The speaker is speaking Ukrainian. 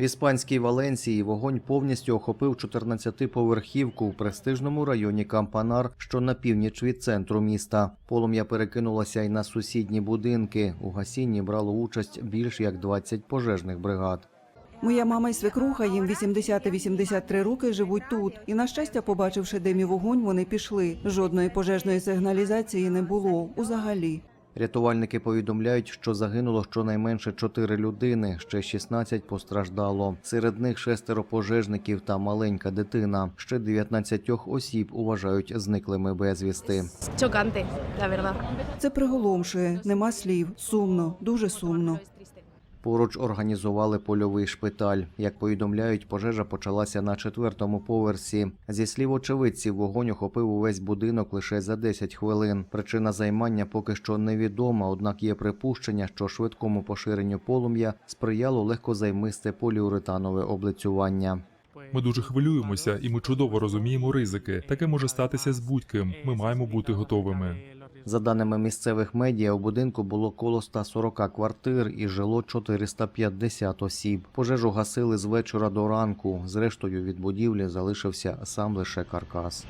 В іспанській Валенсії вогонь повністю охопив 14-поверхівку у престижному районі Кампанар, що на північ від центру міста. Полум'я перекинулося й на сусідні будинки. У гасінні брало участь більш як 20 пожежних бригад. Моя мама і свекруха, їм 80 і 83 роки, живуть тут. І на щастя, побачивши дим і вогонь, вони пішли. Жодної пожежної сигналізації не було узагалі. Рятувальники повідомляють, що загинуло щонайменше 4 людини, ще 16 постраждало. Серед них шестеро пожежників та маленька дитина. Ще 19 осіб вважають зниклими безвісти. Це приголомшує, нема слів. Сумно, дуже сумно. Поруч організували польовий шпиталь. Як повідомляють, пожежа почалася на четвертому поверсі. Зі слів очевидців, вогонь охопив увесь будинок лише за 10 хвилин. Причина займання поки що невідома, однак є припущення, що швидкому поширенню полум'я сприяло легкозаймисте поліуретанове облицювання. Ми дуже хвилюємося, і ми чудово розуміємо ризики. Таке може статися з будь-ким. Ми маємо бути готовими. За даними місцевих медіа, у будинку було коло 140 квартир і жило 450 осіб. Пожежу гасили з вечора до ранку. Зрештою, від будівлі залишився сам лише каркас.